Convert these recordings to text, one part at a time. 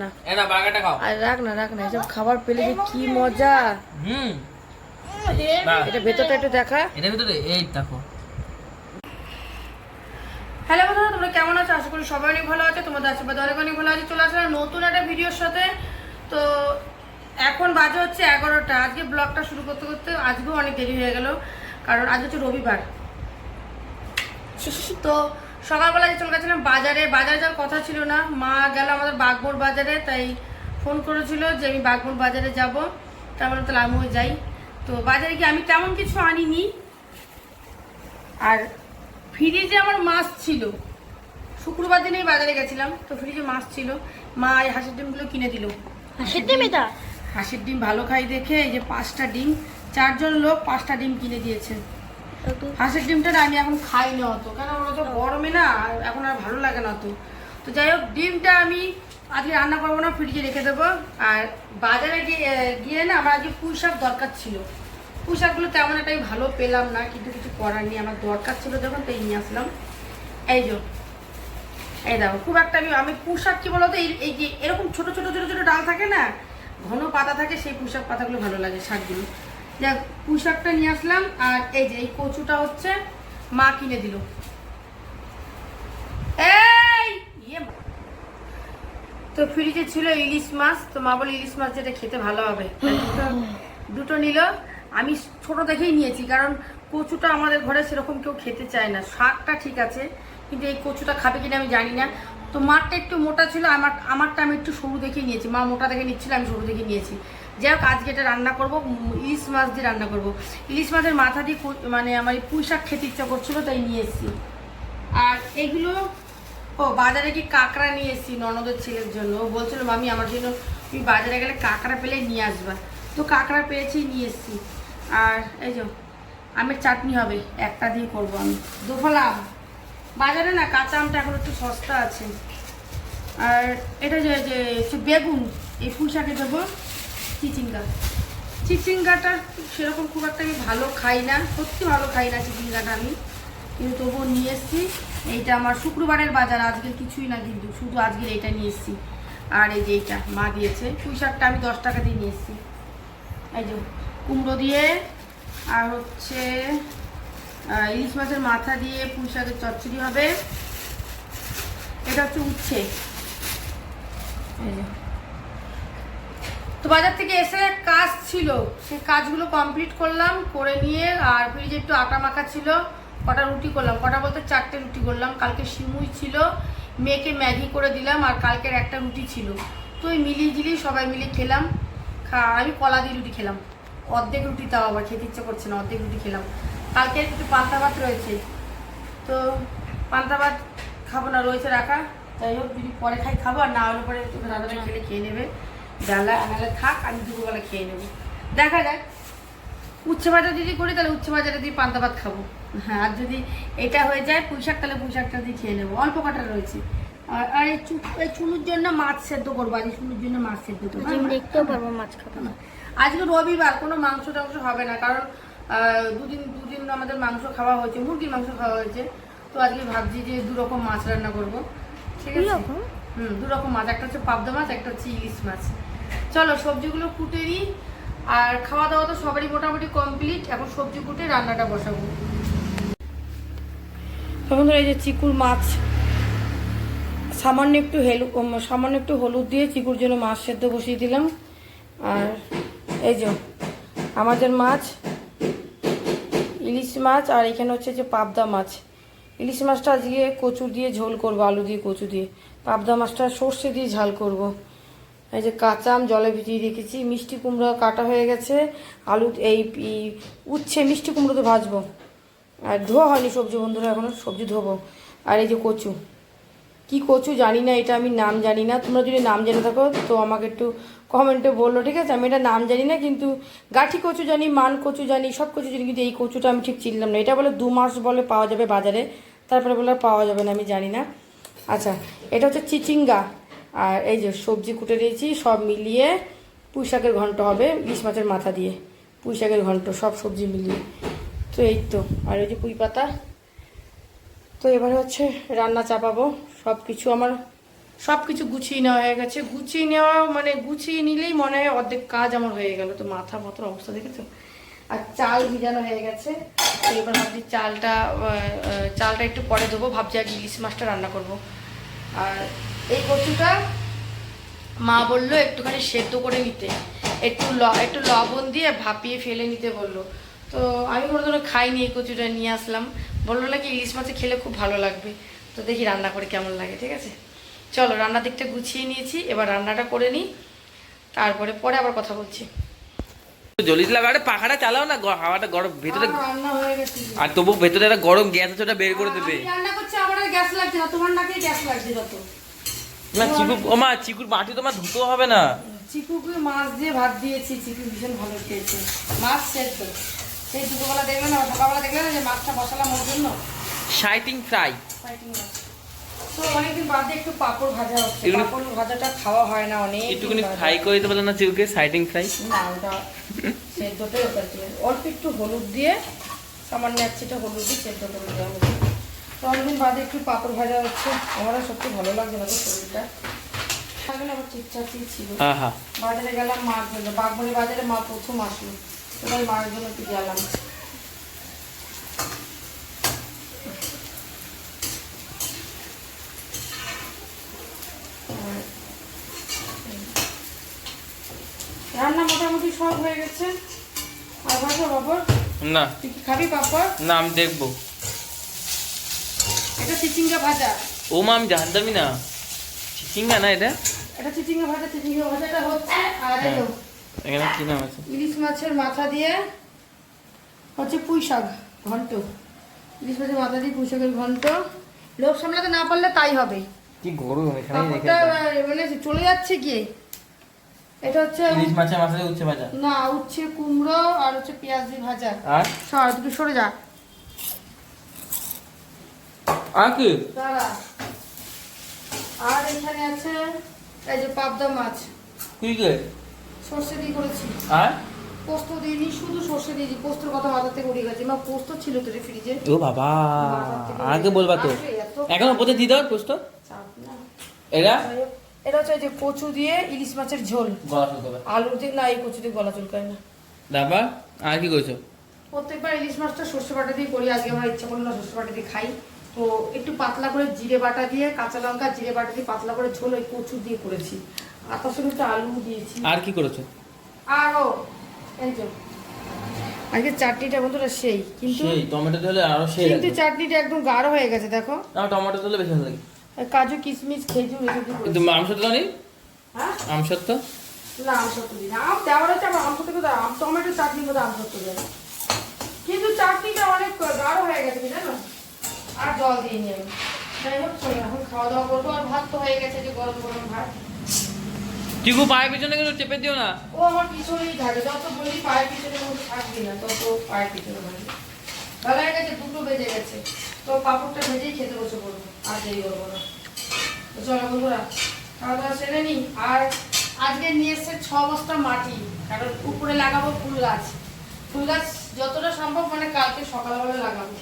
না। এটা বার্গারটা খাও। আর রাখ না রাখ না এসব খাবার পেলে যে কি মজা। হুম। এটা ভেতরটা একটু দেখা। এটার ভিতরে এই দেখো। হ্যালো বন্ধুরা তোমরা কেমন আছো? আশা করি সবাই অনেক ভালো আছে তোমাদের আশীর্বাদ অনেক অনেক ভালো আছে চলে আসলাম নতুন একটা ভিডিওর সাথে। তো এখন বাজে হচ্ছে এগারোটা। আজকে ব্লগটা শুরু করতে করতে আজকেও অনেক দেরি হয়ে গেল কারণ আজ হচ্ছে রবিবার। তো সকালবেলা যে চলে গেছিলাম বাজারে বাজারে যাওয়ার কথা ছিল না। মা গেল আমাদের বাগমোড় বাজারে তাই ফোন করেছিল যে আমি বাগমোড় বাজারে যাব। তারপরে বলে তাহলে আমিও যাই। তো বাজারে গিয়ে আমি তেমন কিছু আনিনি। আর ফ্রিজে আমার মাছ ছিল। শুক্রবার দিনেই বাজারে গেছিলাম তো ফ্রিজে মাছ ছিল। মা এই হাঁসের ডিমগুলো কিনে দিল। হাসির ডিম এটা? হাঁসের ডিম ভালো খাই দেখে এই যে পাঁচটা ডিম চারজন লোক পাঁচটা ডিম কিনে দিয়েছে। হাঁসের ডিমটা না আমি এখন খাই না অত। কেন ওরা তো গরমে না, এখন আর ভালো লাগে না তো তো যাই হোক, ডিমটা আমি আজকে রান্না করব না, ফ্রিজে রেখে দেবো। আর বাজারে গিয়ে গিয়ে না আমার আজকে পুঁই শাক দরকার ছিল। পুঁই শাকগুলো তেমন একটাই ভালো পেলাম না, কিন্তু কিছু করার নেই, আমার দরকার ছিল যখন, তাই নিয়ে আসলাম। এই যে, এই দেখো, খুব একটা আমি আমি পুঁই শাক কি বলতো, এই এই যে এরকম ছোটো ছোটো ছোটো ছোটো ডাল থাকে না, ঘন পাতা থাকে, সেই পুঁই শাক পাতাগুলো ভালো লাগে শাকগুলো। যাক পুঁই শাকটা নিয়ে আসলাম, আর এই যে, এই কচুটা হচ্ছে মা কিনে দিল। ইয়ে তো ফ্রিজে ছিল ইলিশ মাছ, তো মা বলে ইলিশ মাছ যেটা খেতে ভালো হবে। দুটো নিল। আমি ছোট দেখেই নিয়েছি, কারণ কচুটা আমাদের ঘরে সেরকম কেউ খেতে চায় না। শাকটা ঠিক আছে, কিন্তু এই কচুটা খাবে কিনা আমি জানি না। তো মারটা একটু মোটা ছিল, আমার, আমারটা আমি একটু সরু দেখে নিয়েছি। মা মোটা দেখে নিচ্ছিল, আমি সরু দেখে নিয়েছি। যাই হোক, আজকে এটা রান্না করব, ইলিশ মাছ দিয়ে রান্না করব। ইলিশ মাছের মাথা দিয়ে মানে আমার এই পুঁই শাক খেতে ইচ্ছা করছিল, তাই নিয়ে এসেছি। আর এগুলো, ও, বাজারে কি কাঁকড়া নিয়ে এসেছি ননদের ছেলের জন্য। ও বলছিল, মামি, আমার জন্য তুমি বাজারে গেলে কাঁকড়া পেলে নিয়ে আসবা। তো কাঁকড়া পেয়েছি, নিয়ে এসেছি। আর এই যে, আমের চাটনি হবে, একটা দিয়ে করব আমি। দুফলা আম। বাজারে না কাঁচা আমটা এখন একটু সস্তা আছে। আর এটা যে, বেগুন, এই পুঁই শাকে দেবো। চিচিঙ্গা। চিচিঙ্গাটা সেরকম খুব একটা আমি ভালো খাই না, সত্যি ভালো খাই না চিচিঙ্গাটা আমি। কিন্তু তবুও নিয়ে এসেছি। এইটা আমার শুক্রবারের বাজার আজকে কিছুই না কিন্তু, শুধু আজকের এইটা নিয়ে এসেছি। আর এই যে এইটা, মা দিয়েছে। পুঁই শাকটা আমি দশ টাকা দিয়ে নিয়ে এসেছি। এই যে কুমড়ো দিয়ে, আর হচ্ছে ইলিশ মাছের মাথা দিয়ে পুঁই শাকের চচ্চড়ি হবে। এটা হচ্ছে উচ্ছে। এই যে তো বাজার থেকে এসে কাজ ছিল সেই কাজগুলো কমপ্লিট করলাম করে নিয়ে আর ফ্রিজে একটু আটা মাখা ছিল কটা রুটি করলাম কটা বলতে চারটে রুটি করলাম কালকে সিমুই ছিল মেয়েকে ম্যাগি করে দিলাম আর কালকের একটা রুটি ছিল। তো ওই মিলিয়ে ঝিলিয়ে সবাই মিলে খেলাম খা আমি কলা দিয়ে রুটি খেলাম। অর্ধেক রুটি তাও আবার খেতে ইচ্ছে করছে না অর্ধেক রুটি খেলাম। কালকে একটু পান্তা ভাত রয়েছে তো পান্তা ভাত খাব না রয়েছে রাখা। যাই হোক যদি পরে খাই খাব আর না হলে পরে তোকে দাদাভাই খেলে খেয়ে নেবে। বেলা আনালে থাক আমি দুপুরবেলা খেয়ে নেব। দেখা যাক। উচ্ছে ভাজা যদি করি তাহলে উচ্ছে ভাজাটা দিয়ে পান্তা ভাত খাব। হ্যাঁ আর যদি এটা হয়ে যায় পুঁই শাক তাহলে পুঁই শাকটা দিয়ে খেয়ে নেব। অল্প কাটা রয়েছে। আর আর এই চু এই চুনুর জন্য মাছ সেদ্ধ করব। আজ চুনুর জন্য মাছ সেদ্ধ করব। দেখতেও পারব মাছ খাব। না আজকে রবিবার কোনো মাংস টাংস হবে না কারণ দুদিন দুদিন আমাদের মাংস খাওয়া হয়েছে মুরগির মাংস খাওয়া হয়েছে। তো আজকে ভাবছি যে দু রকম মাছ রান্না করব। ঠিক আছে? হুম দু রকম মাছ। একটা হচ্ছে পাবদা মাছ একটা হচ্ছে ইলিশ মাছ। চলো, সবজিগুলো কুটে নিই। আর খাওয়া দাওয়া তো সবারই মোটামুটি কমপ্লিট। এখন সবজি কুটে রান্নাটা বসাবো। তখন এই যে চিকুর মাছ, সামান্য একটু হেলু সামান্য একটু হলুদ দিয়ে চিকুর জন্য মাছ সেদ্ধ বসিয়ে দিলাম। আর এই যে আমাদের মাছ, ইলিশ মাছ, আর এখানে হচ্ছে যে পাবদা মাছ। ইলিশ মাছটা আজকে কচু দিয়ে ঝোল করব, আলু দিয়ে কচু দিয়ে। পাবদা মাছটা সর্ষে দিয়ে ঝাল করব। এই যে কাঁচা আম জলে ভিজিয়ে রেখেছি, মিষ্টি কুমড়ো কাটা হয়ে গেছে, আলু, এই উচ্ছে মিষ্টি কুমড়ো তো ভাজবো। আর ধোয়া হয়নি সবজি বন্ধুরা, এখনও সবজি ধোবো। আর এই যে কচু, কি কচু জানি না, এটা আমি নাম জানি না। তোমরা যদি নাম জেনে থাকো, তো আমাকে একটু কমেন্টে বলল, ঠিক আছে? আমি এটা নাম জানি না, কিন্তু গাঠি কচু জানি, মান কচু জানি, সব কচু জানি, কিন্তু এই কচুটা আমি ঠিক চিনলাম না। এটা বলে দু মাস বলে পাওয়া যাবে বাজারে, তারপরে বলে পাওয়া যাবে না, আমি জানি না। আচ্ছা এটা হচ্ছে চিচিঙ্গা। আর এই যে সবজি কুটে দিয়েছি, সব মিলিয়ে পুঁই শাকের ঘন্ট হবে ইলিশ মাছের মাথা দিয়ে। পুঁই শাকের ঘন্ট, সব সবজি মিলিয়ে। তো এই তো, আর ওই যে পুঁই পাতা। তো এবার হচ্ছে রান্না চাপাবো। সব কিছু আমার সব কিছু গুছিয়ে নেওয়া হয়ে গেছে। গুছিয়ে নেওয়া মানে গুছিয়ে নিলেই মনে হয় অর্ধেক কাজ আমার হয়ে গেল। তো মাথা মতো অবস্থা দেখেছ? আর চাল ভিজানো হয়ে গেছে। তো এবার ভাবছি চালটা চালটা একটু পরে দেবো। ভাবছি আগে ইলিশ মাছটা রান্না করব। আর এই কচুটা মা বলল একটুখানি সেদ্ধ করে নিতে। একটু ল একটু লবণ দিয়ে ভাপিয়ে ফেলে নিতে বলল। তো আমি কোনোদিনও খাইনি এই কচুটা নিয়ে আসলাম। বলল নাকি ইলিশ মাছে খেলে খুব ভালো লাগবে। তো দেখি রান্না করে কেমন লাগে ঠিক আছে? চলো রান্নার দিকটা গুছিয়ে নিয়েছি এবার রান্নাটা করে নিই। তারপরে পরে আবার কথা বলছি। জলিস লাগা আরে পাখাটা চালাও না হাওয়াটা গরম ভেতরে রান্না হয়ে গেছে। আর তবু ভেতরে একটা গরম গ্যাস আছে ওটা বের করে দেবে। রান্না করছি আমার গ্যাস লাগছে না তোমার নাকি গ্যাস লাগছে যত। না চিকু মা চিকুর মাটি তোমার ধুতেও হবে না। চিকুকে মাছ দিয়ে ভাত দিয়েছি চিকু ভীষণ ভালো খেয়েছে। মাছ সেদ্ধ সেই দুপুরবেলা দেখলে না সকালবেলা দেখলে না যে মাছটা বসালাম ওর জন্য? শাইটিং ফ্রাই তো অনেকদিন বাদে একটু পাঁপড় ভাজা হচ্ছে। পাঁপড় ভাজাটা খাওয়া হয় না অনেক একটুখানি ফ্রাই করে দিতে পারলে না চিকুকে সাইটিং ফ্রাই না ওটা সেদ্ধটাই ওটা অল্প একটু হলুদ দিয়ে সামান্য এক চিটা হলুদ দিয়ে সেদ্ধ করে দেওয়া হচ্ছে তো অনেকদিন বাদে একটু পাঁপড় ভাজা হচ্ছে। আমার সত্যি ভালো লাগছে না তো শরীরটা। আবার ঠিকঠাকই ছিল। বাজারে গেলাম মাছ জন্য বাগমনি বাজারে মা প্রথম আসলো। এবার মার জন্য একটু গেলাম। রান্না মোটামুটি সব হয়ে গেছে। আর ভাজা বাবর? না। তুই কি খাবি পাপড়? না আমি দেখব। এটা চিচিঙ্গা ভাজা। ও মা আমি জানতামই না। চিচিঙ্গা না এটা? এটা চিচিঙ্গা ভাজা চিচিঙ্গা ভাজাটা হচ্ছে আর এই হ্যাঁ। এখানে কি নাম আছে? ইলিশ মাছের মাথা দিয়ে হচ্ছে পুঁই শাক ঘন্ট। ইলিশ মাছের মাথা দিয়ে পুঁই শাকের ঘন্ট। লোক সামলাতে না পারলে তাই হবে। কি গরম এখানে মানে চলে যাচ্ছে কি? এটা হচ্ছে ইলিশ মাছের মাথায় উচ্ছে ভাজা? না উচ্ছে কুমড়ো আর হচ্ছে পেঁয়াজ দিয়ে ভাজা। আর? সর তুই সরে যা। আর কি? আর এখানে আছে এই যে পাবদা মাছ। কি কে? সর্ষে দিয়ে করেছি। আর? পোস্ত দিইনি শুধু সর্ষে দিয়েছি। পোস্তর কথা মাথা থেকে উড়ে গেছে। মা পোস্ত ছিল তো রে ফ্রিজে ও বাবা আগে বলবা তো? এখন ওপরে দিয়ে দাও পোস্ত। এরা? এটা হচ্ছে যে কচু দিয়ে ইলিশ মাছের ঝোল। গলা হবে আলু দিয়ে না এই কচু দিয়ে গলা চুলকায় না। তারপর আর কি করছ প্রত্যেকবার ইলিশ মাছটা সর্ষে বাটা দিয়ে করি। আজকে আমার ইচ্ছা করল না সর্ষে বাটা দিয়ে খাই। তো একটু পাতলা করে জিরে বাটা দিয়ে কাঁচা লঙ্কা জিরে বাটা দিয়ে পাতলা করে ঝোল ওই কচু দিয়ে করেছি। আর তার সঙ্গে একটু আলু দিয়েছি। আর কি করেছ? আরও এই যে আজকে চাটনিটা বন্ধুরা সেই কিন্তু সেই টমেটো দিলে আরও সেই কিন্তু চাটনিটা একদম গাঢ় হয়ে গেছে দেখো। আমার টমেটো দিলে বেশি ভালো লাগে। কাজু কিশমিশ খেজুর এসব দিয়ে কিন্তু করেছি। আমসত্ব নেই? হ্যাঁ? আমসত্ব? না সত্য দিই না আম দেওয়ার হচ্ছে আবার আম সত্য কিন্তু আম টমেটো চাটনির মধ্যে আম সত্য দেয়। কিন্তু চাটনিটা অনেক গাঢ় হয়ে গেছে জানো? আর জল দিইনি আমি যাই হোক চলো এখন খাওয়া দাওয়া করব। আর ভাত তো হয়ে গেছে যে গরম গরম ভাত। চিকু পায়ের পিছনে কিন্তু চেপে দিও না। ও আমার পিছনেই থাকে। যত বলি পায়ের পিছনে মধ্যে থাকবি না তত পায়ের পিছনে থাকে। বেলা হয়ে গেছে দুটো বেজে গেছে। তো পাপড়টা ভেজেই খেতে বসে পড়ব। আর দেরি করব না। তো চলো বন্ধুরা খাওয়া দাওয়া সেরে নি আর আজকে নিয়ে এসছে ছ বস্তা মাটি। কারণ উপরে লাগাবো ফুল গাছ। ফুল গাছ যতটা সম্ভব মানে কালকে সকালবেলা লাগাবো।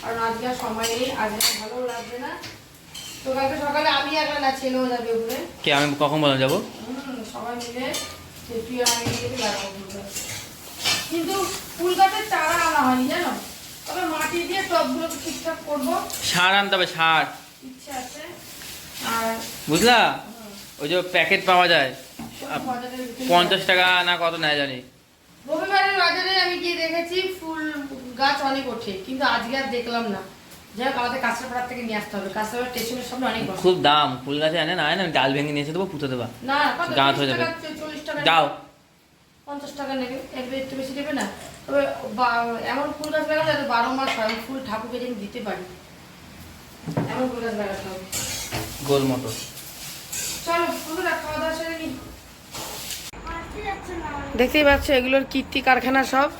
কারণ আজকে আর সময় নেই আজকে ভালো লাগবে না। তো কালকে সকালে আমি একবার না ছেলেও যাবে উপরে কে আমি কখন বলা যাব? সবাই মিলে তুই আর আমি কিন্তু ফুল গাছের চারা আনা হয়নি জানো? তবে মাটি দিয়ে টবগুলো ঠিকঠাক করব। সার আনতে হবে সার। ইচ্ছে আছে। আর বুঝলা? ওই যে প্যাকেট পাওয়া যায়। পঞ্চাশ টাকা না কত নেয় জানি। রবিবারের বাজারে আমি গিয়ে দেখেছি ফুল গাছ অনেক ওঠে কিন্তু আজকে আর দেখলাম না। যাই হোক আমাদের কাঁচরাপাড়ার থেকে নিয়ে আসতে হবে। কাঁচরাপাড়া স্টেশনের সামনে অনেক খুব দাম ফুল গাছে আনে না ডাল ভেঙে নিয়ে এসে দেবো পুঁতে দেবা। না গাছ হয়ে যাবে। চল্লিশ টাকা পঞ্চাশ টাকা নেবে এর একটু বেশি নেবে না। তবে বা- এমন ফুল গাছ লাগালে যাতে বারো মাস হয় ফুল ঠাকুরকে যেন দিতে পারি। এমন ফুল গাছ লাগাতে হবে। গোল মতো চলো বন্ধুরা খাওয়া দাওয়া সেরে নি। দেখতেই পাচ্ছ এগুলোর কীর্তি কারখানা সব।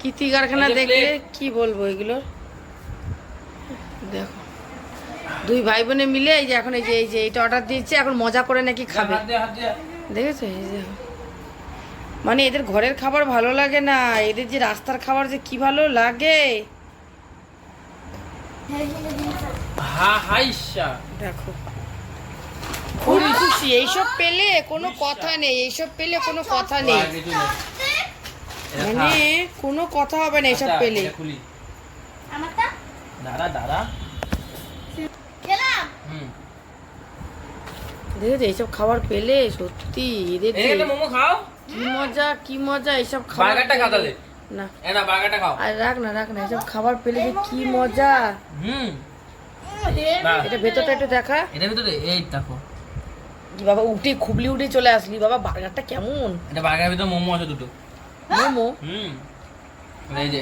কীর্তি কারখানা দেখলে। কি বলব এগুলোর? দেখো। দুই ভাই বোনে মিলে এই যে এখন এই যে এই যে এইটা অর্ডার দিয়েছে এখন মজা করে নাকি খাবে। হাত দিয়ে দেখেছ? এই যে। মানে এদের ঘরের খাবার ভালো লাগে না এদের যে রাস্তার খাবার যে কি ভালো লাগে। দেখো। সত্যি এইসব পেলে কোনো কথা নেই এইসব পেলে কোনো কথা নেই। এটা মানে কোনো কথা হবে না এইসব আচ্ছা, পেলে। খুলি। আমারটা? দাঁড়া দাঁড়া। খেলাম। হুম। দেখেছ এইসব খাবার পেলে সত্যি এদের মোমো খাও। কি মজা কি মজা এইসব খাবার বার্গারটা খাও তাহলে না। বার্গারটা খাও। আর রাখ না রাখ না এইসব খাবার পেলে যে কি মজা। হুম। এটা ভেতরটা একটু দেখা। এটার ভিতরে এই দেখো। বাবা উঠে খুবলি উঠে চলে আসলি। বাবা বার্গারটা কেমন? এটা বার্গারের ভিতরে মোমো আছে দুটো। মোমো হুম এই যে